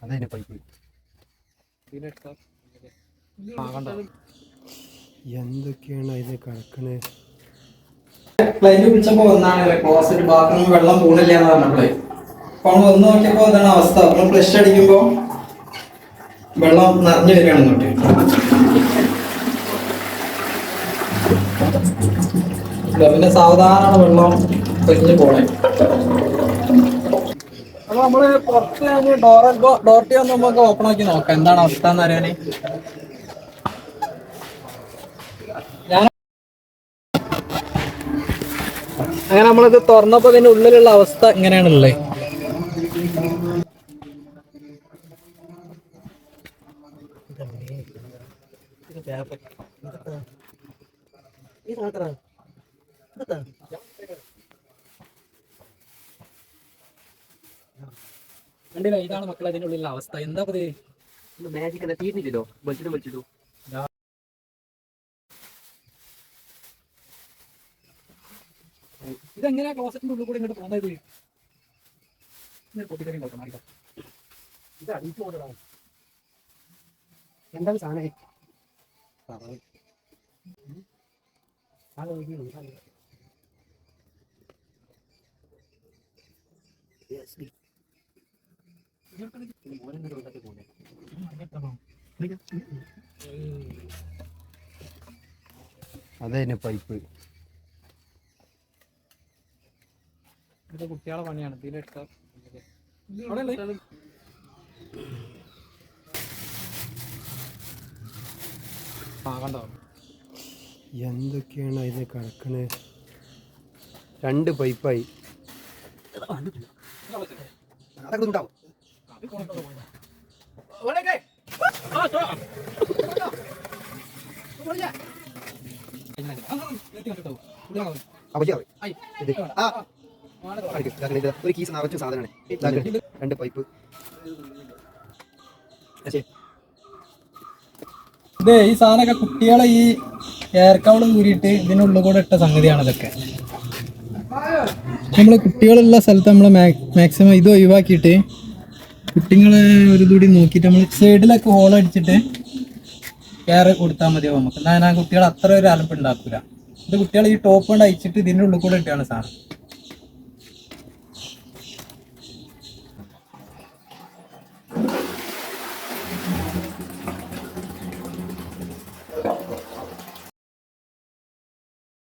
അതതിന്റെ pipe എന്തൊക്കെയാണ് അതിന് കിടക്കണേ ക്ലൈന്റ് വിളിച്ചപ്പോ വന്നാണ് ക്ലോസറ്റ് ബാത്റൂം വെള്ളം പോണില്ല എന്ന് പറഞ്ഞപ്പോഴേ അപ്പൊ നമ്മൾ വന്ന് നോക്കിയപ്പോ അതാണ് അവസ്ഥ നമ്മൾ ഫ്ലഷ് അടിക്കുമ്പോ വെള്ളം നിറഞ്ഞു വരികയാണ് ഇങ്ങോട്ട് പിന്നെ സാവധാനമാണ് വെള്ളം പൊരിഞ്ഞു പോണേ. അപ്പൊ നമ്മൾ പുറത്ത് ഡോർ ഡോർട്ടി ഒന്ന് നമുക്ക് ഓപ്പൺ ആക്കി നോക്കാം. എന്താണ് അവസ്ഥ എന്ന് അറിയാനേ? അങ്ങനെ നമ്മളിത് തുറന്നപ്പോ ഇതിന്റെ ഉള്ളിലുള്ള അവസ്ഥ ഇങ്ങനെയാണുള്ളത് കണ്ടില്ല? ഇതാണ് മക്കളെ അതിന്റെ ഉള്ളിലുള്ള അവസ്ഥ. എന്താ പതി മാജിക് എന്താ തീർന്നില്ലല്ലോ വലിച്ചിട്ട് വലിച്ചിട്ടു ഇതെങ്ങനെയാ ക്ലോസറ്റിന്റെ ഉള്ളിൽ കൂടെ ഇങ്ങോട്ട് പോകുന്നത്? പൊട്ടിക്കറി നോക്കണം ഇത് അടിച്ചു കൊണ്ടിടാം എന്താണ് സാധനം? അതതിന്റെ പൈപ്പ്. കുട്ടികളെ പണിയാണ്. കണ്ടോ? എന്തൊക്കെയാണ് അതിന് കടക്കണേ രണ്ട് പൈപ്പായി. ഒരു കീസ് നിറച്ച സാധനമാണ് രണ്ട് പൈപ്പ് ഇതേ ഈ സാധനമൊക്കെ കുട്ടികളെ ഈ എയർ കൂടിയിട്ട് കൂരിയിട്ട് ഇതിനുള്ളിൽ കൂടെ ഇട്ട സംഗതിയാണ് ഇതൊക്കെ നമ്മൾ കുട്ടികളുള്ള സ്ഥലത്ത് നമ്മൾ മാക്സിമം ഇത് ഒഴിവാക്കിയിട്ട് കുട്ടികളെ ഒരു കൂടി നോക്കിയിട്ട് നമ്മൾ സൈഡിലൊക്കെ ഹോൾ അടിച്ചിട്ട് കയറി കൊടുത്താൽ മതിയാവും നമുക്ക്. എന്നാൽ ആ കുട്ടികൾ അത്ര ഒരു അലമ്പ് ഉണ്ടാക്കില്ല ഇത് കുട്ടികൾ ഈ ടോപ്പ് കൊണ്ട് അയച്ചിട്ട് ഇതിന്റെ ഉള്ളിൽ കൂടെ ഇട്ടാണ് സാധനം.